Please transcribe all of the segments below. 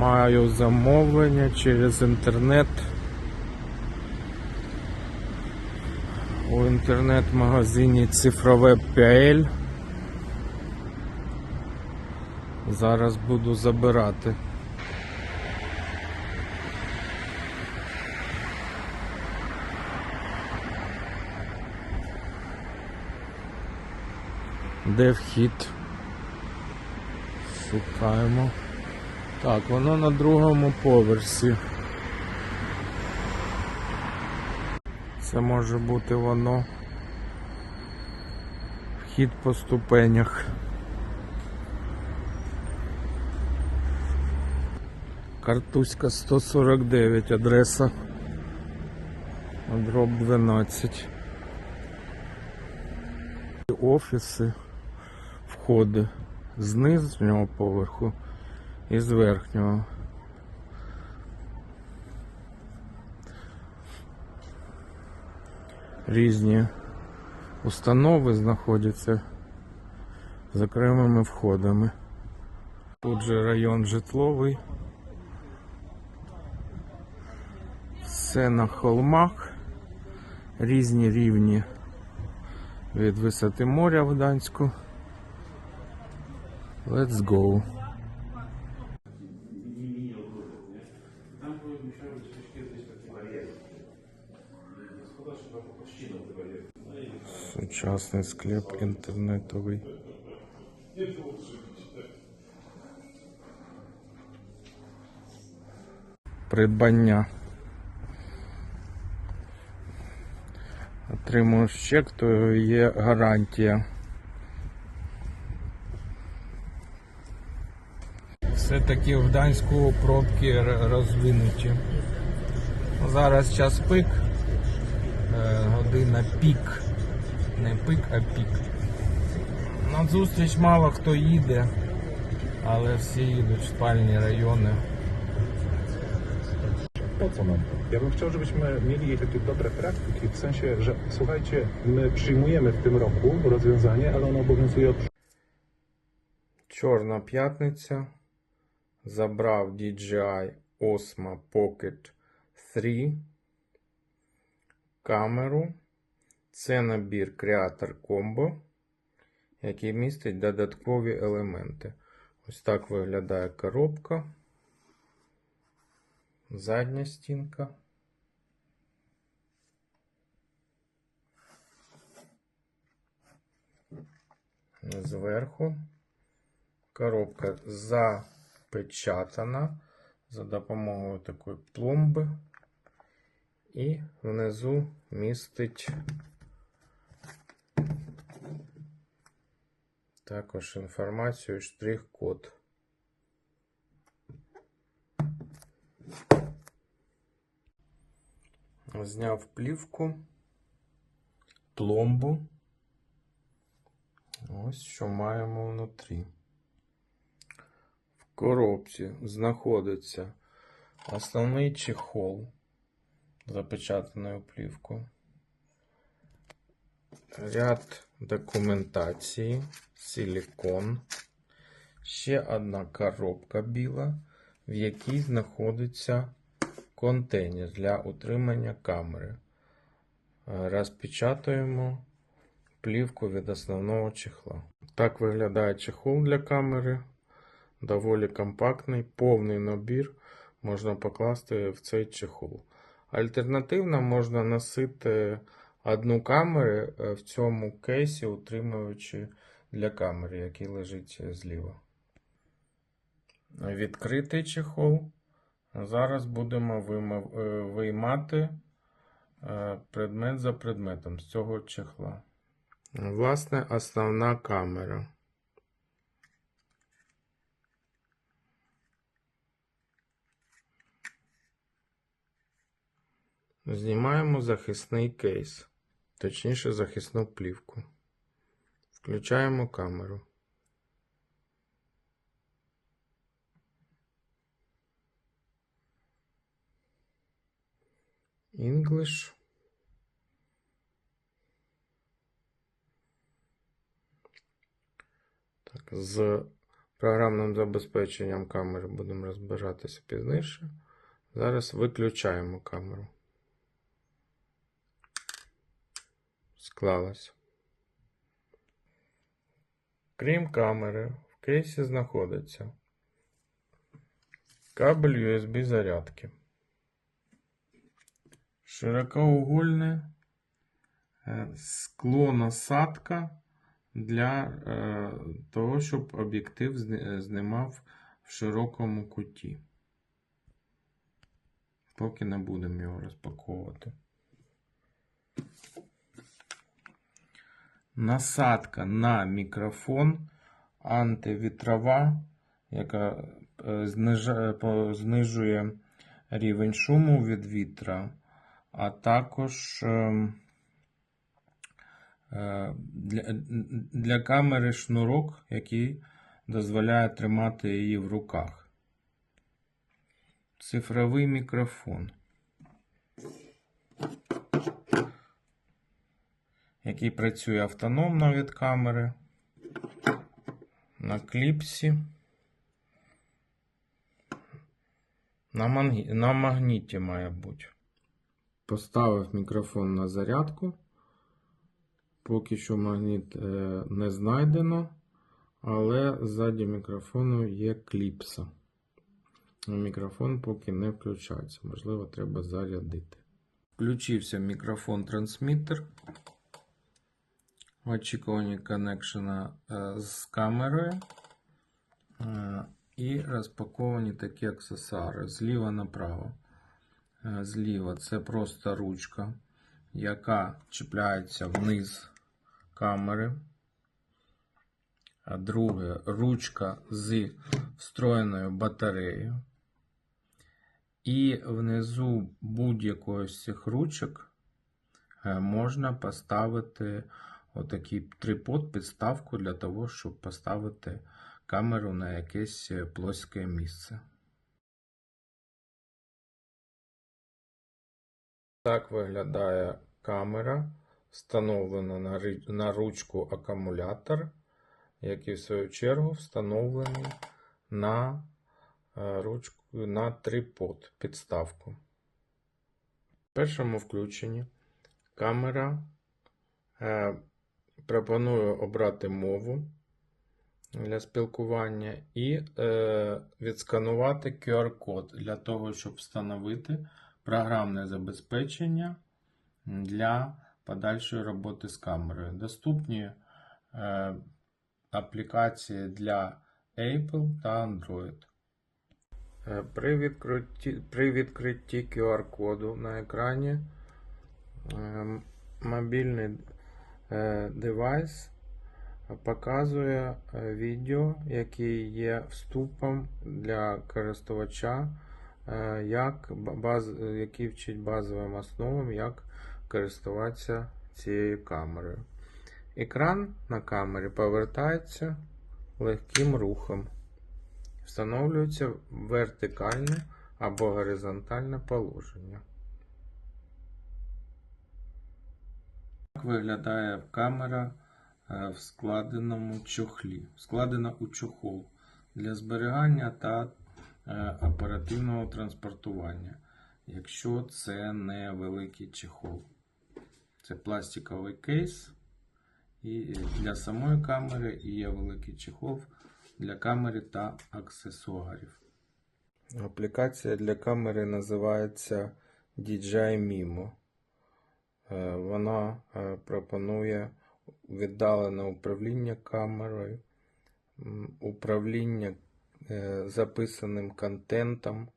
Маю замовлення через інтернет. У інтернет-магазині цифрове PL. Зараз буду забирати. Де вхід? Шукаємо. Так, воно на другому поверсі. Це може бути воно. Вхід по ступенях. Картузька 149, адреса. Дроб 12. Офіси, входи з нижнього поверху і з верхнього. Різні установи знаходяться з окремими входами. Тут же район житловий. Все на холмах, різні рівні від висоти моря в Данську. Let's go. Сучасний склеп інтернетовий. Придбання. Отримуєш чек, то є гарантія. Все-таки в Данську пробки розвинуті. Зараз час пик, е, година пік. Не пик, а пік. На зустріч мало хто їде, але всі їдуть в спальні rajony. Po co nam to? Ja bym chciał, żebyśmy mieli takie dobre praktyki, w sensie, że słuchajcie, my przyjmujemy w tym roku rozwiązanie, ale ono obowiązuje od Чорна п'ятниця. Забрав DJI Osmo Pocket 3 камеру. Це набір Creator Combo, який містить додаткові елементи. Ось так виглядає коробка. Задня стінка. Зверху коробка запечатана за допомогою такої пломби. І внизу містить також інформацію штрих-код. Зняв плівку, пломбу. Ось що маємо внутрі. В коробці знаходиться основний чехол запечатаною плівкою. Ряд документації, силікон, ще одна коробка біла, в якій знаходиться контейнер для утримання камери. Е, Розпечатуємо плівку від основного чехла. Так виглядає чехол для камери. Доволі компактний, повний набір можна покласти в цей чехол. Альтернативно можна носити одну камеру е, в цьому кейсі, утримуючи для камери, який лежить зліва. Відкритий чехол. Зараз будемо е, виймати е, предмет за предметом з цього чехла. Власне, основна камера. Знімаємо захисний кейс, точніше захисну плівку. Включаємо камеру. English. Так, з Програмним забезпеченням камери будемо розбиратися пізніше. Зараз виключаємо камеру. Склалось. Крім камери, в кейсі знаходиться кабель USB зарядки, широкоугольне е, скло насадка для е, того, щоб об'єктив е, знімав в широкому куті. Поки не будемо його розпаковувати. Насадка на мікрофон антивітрова, яка е, знижує рівень шуму від вітра, а також ем, е, для камери шнурок, який дозволяє тримати її в руках. Цифровий мікрофон, який працює автономно від камери. На кліпсі. На, мангі... на магніті має бути. Поставив мікрофон на зарядку. Поки що магніт е, не знайдено, але ззаді мікрофону є кліпса. Мікрофон поки не включається. Можливо, треба зарядити. Включився мікрофон-трансмітер. В очікуванні коннекшена е, з камерою. Е, І розпаковані такі аксесуари зліва направо. Е, Зліва це просто ручка, яка чіпляється вниз камери. А друге ручка з встроєною батареєю. І внизу будь-якої з цих ручок можна поставити отакий трипод, підставку для того, щоб поставити камеру на якесь е, плоске місце. Так виглядає камера, встановлена на, ручку акумулятор, який в свою чергу встановлений на е, ручку на трипод підставку. В першому включенні камера е, пропоную обрати мову для спілкування і е, відсканувати QR-код для того, щоб встановити програмне забезпечення для подальшої роботи з камерою. Доступні е, аплікації для Apple та Android. Е, При відкритті, при відкритті QR-коду на екрані е, мобільний девайс показує е, відео, який є вступом для користувача, е, як баз, який вчить базовим основам, як користуватися цією камерою. Екран на камері повертається легким рухом. Встановлюється вертикальне або горизонтальне положення. Так виглядає камера е, в складеному чохлі. Складена у чохол для зберігання та е, оперативного транспортування, якщо це не великий чехол. Це пластиковий кейс. І для самої камери і є великий чехол для камери та аксесуарів. Аплікація для камери називається DJI Mimo. Е, Вона е, пропонує віддалене управління камерою, управління е, записаним контентом.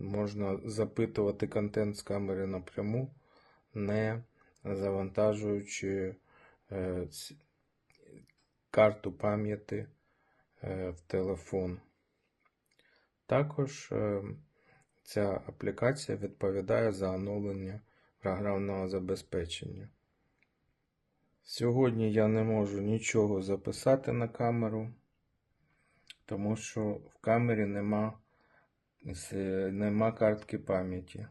Можна запитувати контент з камери напряму, не завантажуючи карту пам'яті в телефон. Також ця аплікація відповідає за оновлення програмного забезпечення. Сьогодні я не можу нічого записати на камеру, тому що в камері нема, нема картки пам'яті.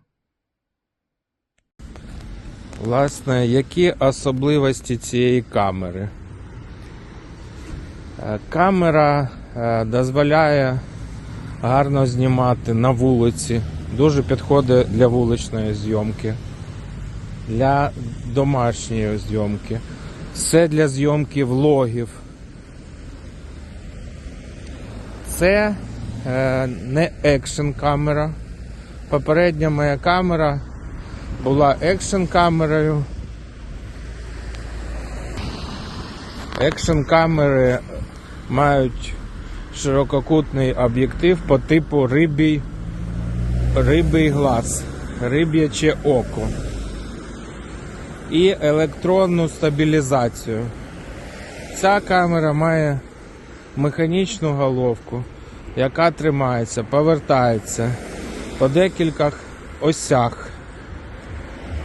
Власне, які особливості цієї камери? Е, Камера е, дозволяє гарно знімати на вулиці. Дуже підходить для вуличної зйомки, для домашньої зйомки. Все для зйомки влогів. Це е, не екшн камера. Попередня моя камера була екшн камерою. Екшн камери мають ширококутний об'єктив по типу рибій, рибий глаз, риб'яче око і електронну стабілізацію. Ця камера має механічну головку, яка тримається, повертається по декількох осях.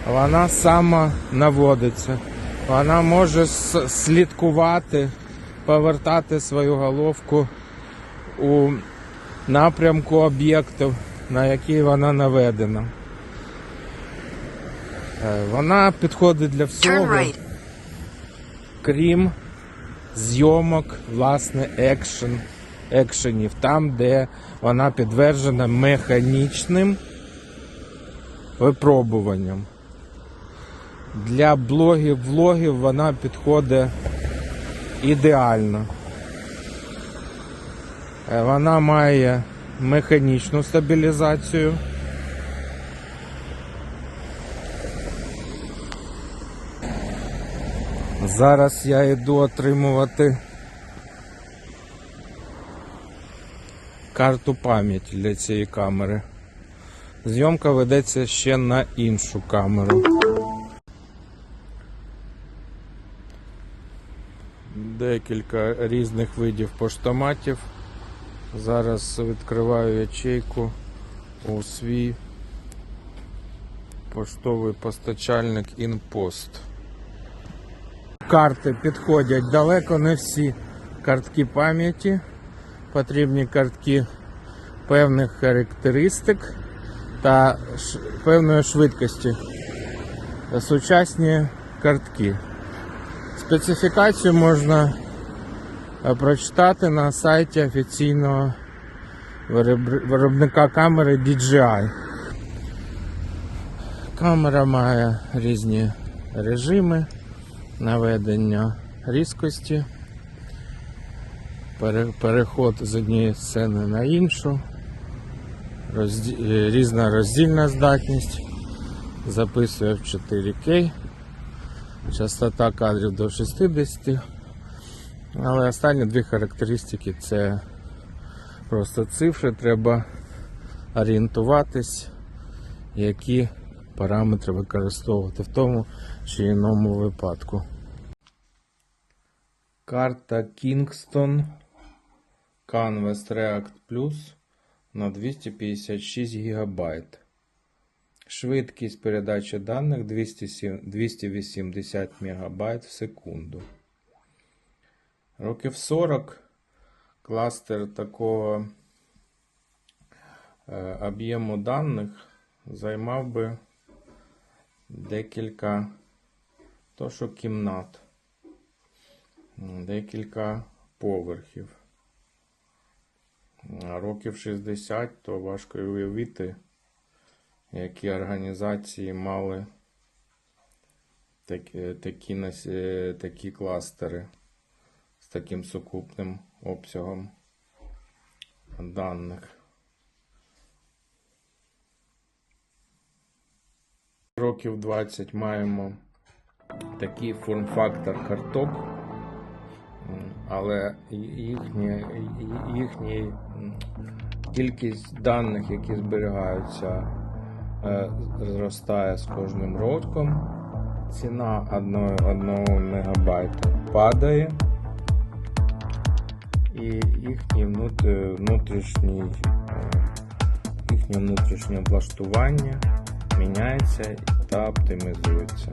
Вона сама наводиться. Вона може слідкувати, повертати свою головку у напрямку об'єктів, на який вона наведена. Е, Вона підходить для всього крім зйомок, власне, екшен, екшенів, там, де вона підтверджена механічним випробуванням. Для блогів, влогів вона підходить ідеально. Е, Вона має механічну стабілізацію. Зараз я йду отримувати карту пам'яті для цієї камери. Зйомка ведеться ще на іншу камеру. Декілька різних видів поштоматів. Зараз відкриваю ячейку у свій поштовий постачальник InPost. Карти підходять далеко не всі картки пам'яті. Потрібні картки певних характеристик та певної швидкості. Сучасні картки. Специфікацію можна е, прочитати на сайті офіційного виробника камери DJI. Камера має різні режими наведення різкості, переход з однієї сцени на іншу, розді- е, різна роздільна здатність, записує в 4К, частота кадрів до 60, але останні дві характеристики це просто цифри, треба орієнтуватись, які параметри використовувати в тому чи іному випадку. Карта Kingston Canvas React Plus на 256 ГБ. Швидкість передачі даних 280 МБ в секунду. Років 40 кластер такого е, об'єму даних займав би декілька то, що кімнат, декілька поверхів. Років 60, то важко уявити, які організації мали такі, такі, е, такі кластери з таким сукупним обсягом даних. Років 20 маємо такий форм-фактор карток, але їхні, їхні кількість даних, які зберігаються, е, зростає з кожним роком. Ціна 1 мегабайта падає. І їхній внутрішній, е, їхнє внутрішнє облаштування міняється та оптимізується.